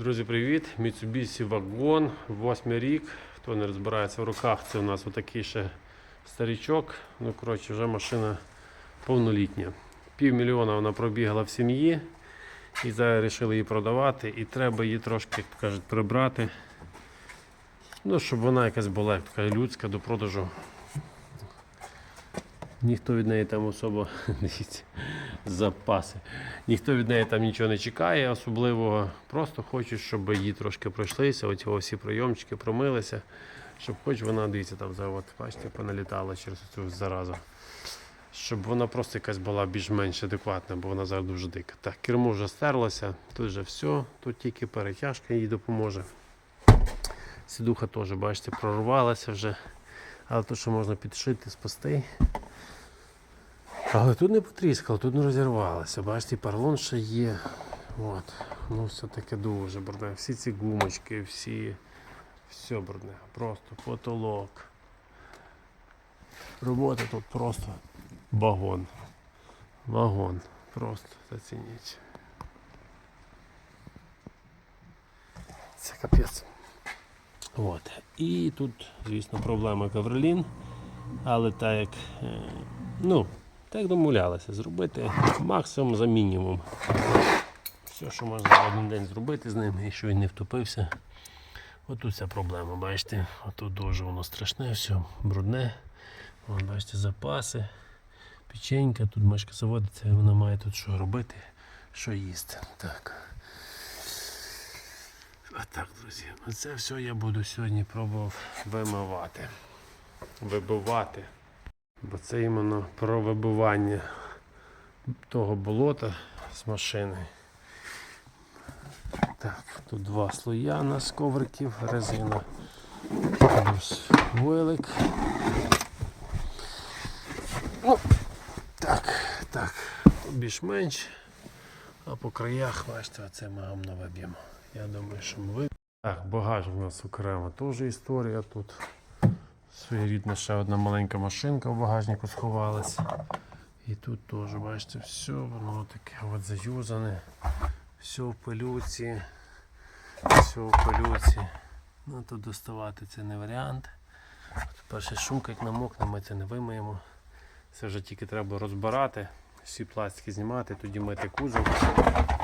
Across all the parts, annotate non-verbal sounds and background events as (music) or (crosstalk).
Друзі, привіт! Mitsubishi Wagon, 8 рік. Хто не розбирається в руках, це у нас отакий ще старічок. Ну, коротше, вже машина повнолітня. Півмільйона вона пробігала в сім'ї. І зараз вирішили її продавати. І треба її трошки, як то кажуть, прибрати. Ну, щоб вона якась була, як кажуть, людська до продажу. Ніхто від неї там особо (laughs) дивіться, запаси. Ніхто від неї там нічого не чекає особливого. Просто хочуть, щоб її трошки пройшлися, оці всі прийомчики промилися, щоб хоч вона, дивіться, там за от, бачите, поналітала через цю заразу. Щоб вона просто якась була більш-менш адекватна, бо вона зараз дуже дика. Так, кермо вже стерлося, тут вже все, тут тільки перетяжка їй допоможе. Сідуха теж, бачите, прорвалася вже. Але то, що можна підшити, спасти. Але тут не потріскало, тут не розірвалося. Бачите, і поролон ще є. От. Ну, все таке дуже брудне. Всі ці гумочки, всі. Все брудне. Просто потолок. Робота тут просто вагон. Вагон. Просто зацініть. Це капець. От. І тут, звісно, проблема Каврелін. Але так як. е, Ну, так домовлялися зробити максимум за мінімум. Все, що можна за один день зробити з ним, і що він не втопився. Отут ця проблема, бачите, отут дуже воно страшне, все брудне. Вон, бачите, запаси, печенька, тут мишка заводиться, вона має тут що робити, що їсти. Так. Отак, друзі. Це все я буду сьогодні пробував вимивати. Вибивати. Бо це іменно про вибивання того болота з машини. Так, тут два слоя у нас ковриків, резина, плюс вилик. Ну, так, так, більш-менш. А по краях, бачите, оце ми гамно виб'ємо. Я думаю, що ми виб'ємо. Так, багаж у нас окрема теж історія тут. Своєрідна ще одна маленька машинка в багажнику сховалась. І тут теж, бачите, все воно таке от заюзане. Все в пилюці. Все в пилюці. Ну тут доставати це не варіант. Перше шумка, як намокне, ми це не вимиємо. Це вже тільки треба розбирати, всі пластики знімати, тоді мити кузов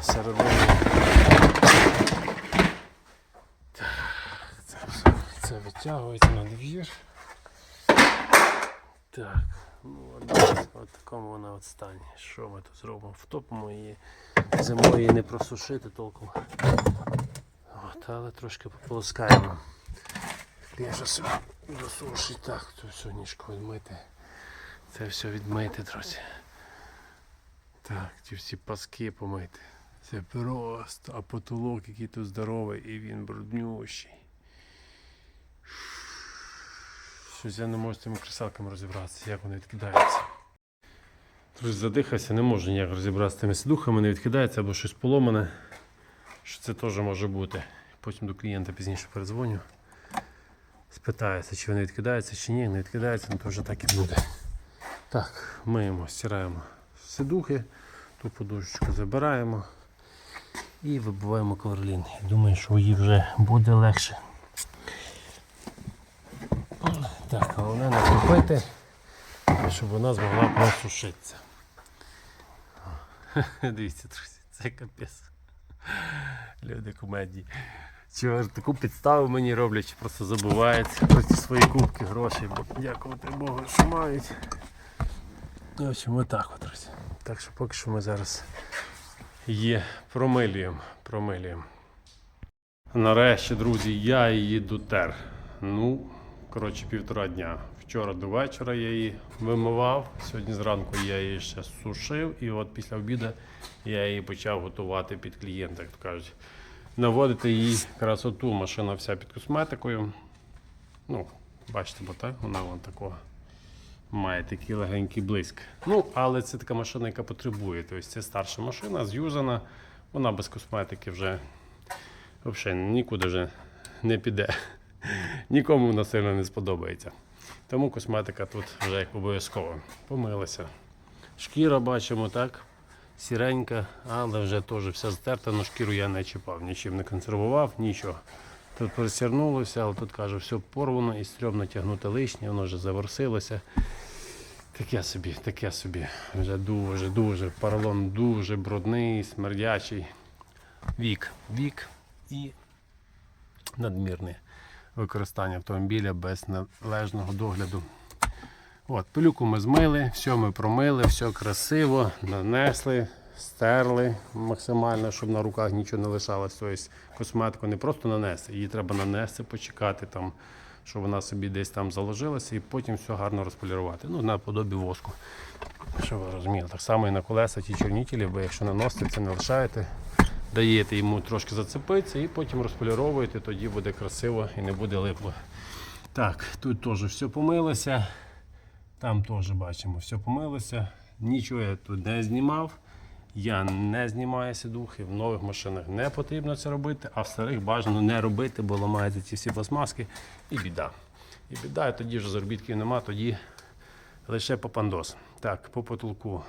середину. Це, це витягується на двір. Так, ну от, такому вона от стані. Що ми тут зробимо? Втопимо її. Зимою не просушити толком. От, але трошки пополоскаємо. Лежа досушить. Так, то все ніжко відмити. Це все відмити, друзі. Так, ті всі паски помити. Це просто, а потолок, який тут здоровий, і він бруднющий. Щось я не можу з цими кресалками розібратися, як вони відкидаються. Друзі, задихався, не можу ніяк розібратися з тими сидухами, не відкидається або щось поломане. Що це теж може бути. Потім до клієнта пізніше передзвоню. Спитаюся, чи вони відкидаються, чи ні, не відкидаються, ну то вже так і буде. Так, миємо, стираємо сидухи, ту подушечку забираємо і вибиваємо коверлін. Думаю, що їй вже буде легше. Так, головне не купити, щоб вона змогла просушитися. (laughs) Дивіться, друзі, це капець. Люди комедії. Чого таку підставу мені роблять, просто забувають про ці свої кубки грошей, бо дякувати Богу, що мають. В общем, отак от, друзі. Так що поки що ми зараз є промилюємо. промилюємо. Нарешті, друзі, я її дотер. Ну, коротше, півтора дня. Вчора до вечора я її вимивав. Сьогодні зранку я її ще сушив, і от після обіду я її почав готувати під клієнта, як то кажуть. Наводити їй красоту. Машина вся під косметикою. Ну, бачите, бо так, вона вон такого має такий легенький блиск. Ну, але це така машина, яка потребує. Тобто це старша машина, з'юзана, вона без косметики вже взагалі нікуди вже не піде. Нікому вона сильно не сподобається. Тому косметика тут вже як обов'язково. Помилися. Шкіра бачимо, так? сіренька, але вже теж вся стерта, но шкіру я не чіпав, нічим не консервував, нічого. Тут пересірнулося, але тут каже, все порвано і стрьомно тягнути лишнє, воно вже заворсилося. Таке собі, таке собі. Вже дуже, дуже, поролон дуже брудний, смердячий. Вік, вік і надмірне використання автомобіля без належного догляду. От, пилюку ми змили, все ми промили, все красиво, нанесли, стерли максимально, щоб на руках нічого не лишалось. Тобто косметику не просто нанести, її треба нанести, почекати, там, щоб вона собі десь там заложилася і потім все гарно розполірувати. Ну, наподобі воску. Щоб ви розуміли, так само і на колеса ті чорнітелі, бо якщо наносите, це не лишаєте, даєте йому трошки зацепитися і потім розполіровуєте, тоді буде красиво і не буде липло. Так, тут теж все помилося. Там теж бачимо, все помилося. Нічого я тут не знімав. Я не знімаю сідухи. В нових машинах не потрібно це робити, а в старих бажано не робити, бо ламаються ці всі пластмаски і біда. І біда, і тоді вже заробітків нема, тоді лише попандос. Так, по потолку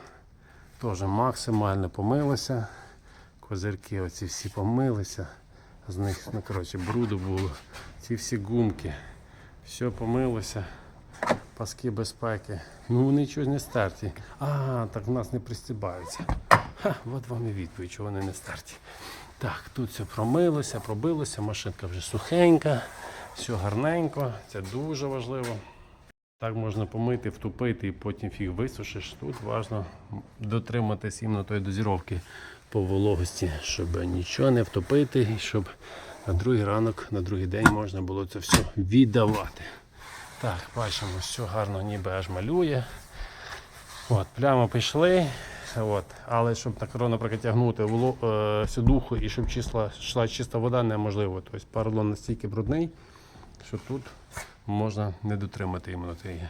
теж максимально помилося. Козирки оці всі помилися. З них, ну, коротше, бруду було. Ці всі гумки. Все помилося. Паски безпеки. Ну вони чогось не старті. А, так в нас не пристібаються. Ха, от вам і відповідь, що вони не старті. Так, тут все промилося, пробилося, машинка вже сухенька, все гарненько, це дуже важливо. Так можна помити, втупити і потім фіг висушиш. Тут важливо дотриматись іменно тої дозіровки по вологості, щоб нічого не втопити, і щоб на другий ранок, на другий день можна було це все віддавати. Так, бачимо, все гарно ніби аж малює. От, плями пішли. От. Але щоб так наприклад, тягнути воло- е, сідуху і щоб числа, йшла чиста вода, неможливо. Тобто поролон настільки брудний, що тут можна не дотримати іменно тієї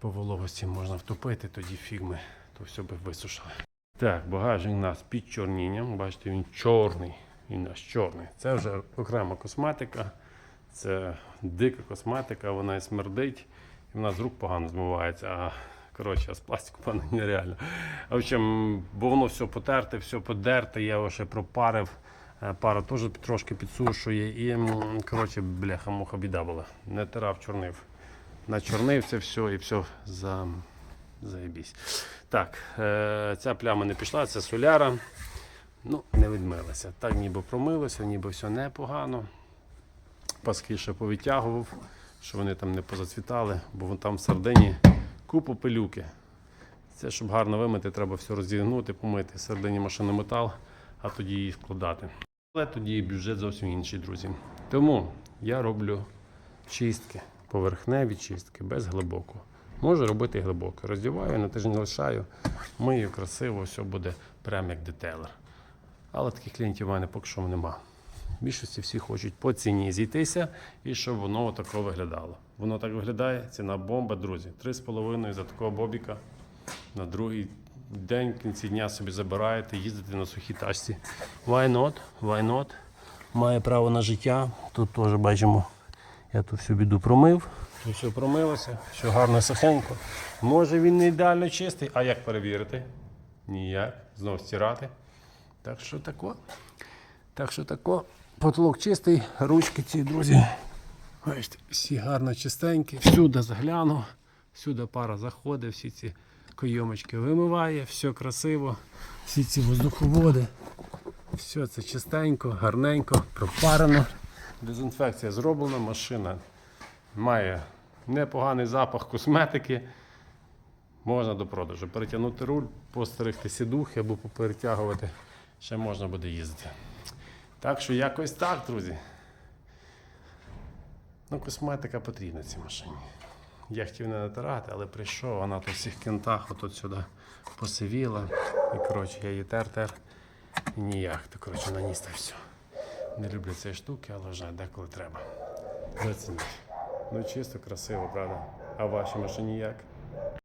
по вологості можна втопити, тоді фігми, то все би висушили. Так, багажник у нас під чорнінням. Бачите, він чорний. Він у нас чорний. Це вже окрема косметика. Це дика косметика, вона і смердить, і вона з рук погано змивається. А коротше, а з пластику пане нереально. В общем, бо воно все потерте, все подерте, я його ще пропарив. Е, Пара теж трошки підсушує. І коротше, бляха, муха біда була. Не тирав, чорнив. Начорнив це все і все за... заєбісь. Так, е, ця пляма не пішла, це соляра. Ну, не відмилася. Так ніби промилося, ніби все непогано паски ще повитягував, щоб вони там не позацвітали, бо вон там в середині купу пилюки. Це, щоб гарно вимити, треба все роздягнути, помити середині машини метал, а тоді її складати. Але тоді бюджет зовсім інший, друзі. Тому я роблю чистки, поверхневі чистки, без глибокого. Можу робити глибоко. Роздіваю, на тиждень лишаю, мию красиво, все буде прямо як детейлер. Але таких клієнтів у мене поки що нема. В більшості всі хочуть по ціні зійтися і щоб воно тако виглядало. Воно так виглядає, ціна бомба, друзі. 3,5 за такого бобіка. На другий день в кінці дня собі забираєте, їздите на сухій тачці. Why not? Why not? Має право на життя. Тут теж бачимо, я тут всю біду промив. Тут все промилося, все гарно сухенько. Може він не ідеально чистий, а як перевірити? Ніяк. Знов стирати. Так що тако. Так що тако, потолок чистий, ручки ці, друзі. Бачите, всі гарно чистенькі. Всюди загляну, всюди пара заходить, всі ці койомочки вимиває, все красиво, всі ці воздуховоди. Все це чистенько, гарненько, пропарено. Дезінфекція зроблена, машина має непоганий запах косметики. Можна до продажу. Перетягнути руль, постерегти сідухи або поперетягувати. Ще можна буде їздити. Так що якось так, друзі. Ну, косметика потрібна цій машині. Я хотів не натирати, але прийшов, вона тут всіх кентах отут сюди посивіла. І коротше, я її тер-тер. І ніяк. То коротше наніс та все. Не люблю цієї штуки, але вже деколи треба. Зацініть. Ну чисто, красиво, правда? А в вашій машині як?